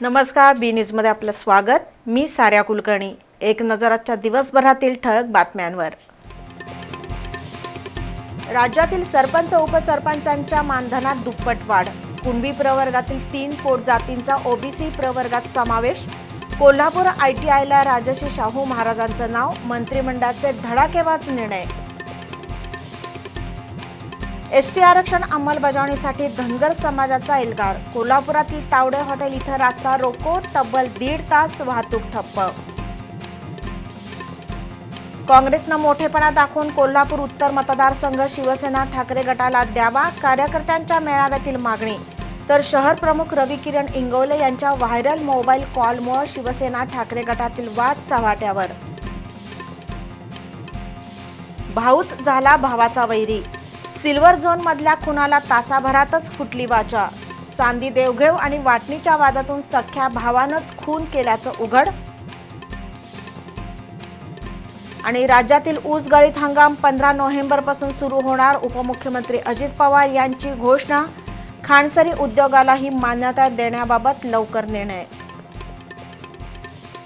नमस्कार बी न्यूजमध्ये आपलं स्वागत. मी साऱ्या कुलकर्णी. एक नजर आजच्या दिवसभरातील ठळक बातम्यांवर. राज्यातील सरपंच उपसरपंचांच्या मानधनात दुप्पट वाढ. कुणबी प्रवर्गातील तीन पोट जातींचा ओबीसी प्रवर्गात समावेश. कोल्हापूर आय टी आयला राजश्री शाहू महाराजांचं नाव. मंत्रिमंडळाचे धडाकेबाज निर्णय. एस टी आरक्षण अंमलबजावणीसाठी धनगर समाजाचा एल्गार. कोल्हापुरातील तावडे हॉटेल इथं रास्ता रोको तब्बल दीड तास वाहतूक ठप्प. काँग्रेसनं मोठेपणा दाखवून कोल्हापूर उत्तर मतदारसंघ शिवसेना ठाकरे गटाला द्यावा कार्यकर्त्यांच्या मेळाव्यातील मागणी. तर शहर प्रमुख रवी किरण इंगवले यांच्या व्हायरल मोबाईल कॉलमुळे शिवसेना ठाकरे गटातील वाद चव्हाट्यावर. भाऊच झाला भावाचा वैरी. सिल्वर झोन मधल्या खुनाला तासाभरातच फुटली वाचा. चांदी देवघेव आणि वाटणीच्या वादातून सख्या भावानंच खून केल्याचं उघड. आणि राज्यातील ऊस गळीत हंगाम पंधरा नोव्हेंबरपासून सुरू होणार उपमुख्यमंत्री अजित पवार यांची घोषणा. खाणसरी उद्योगालाही मान्यता देण्याबाबत लवकर निर्णय.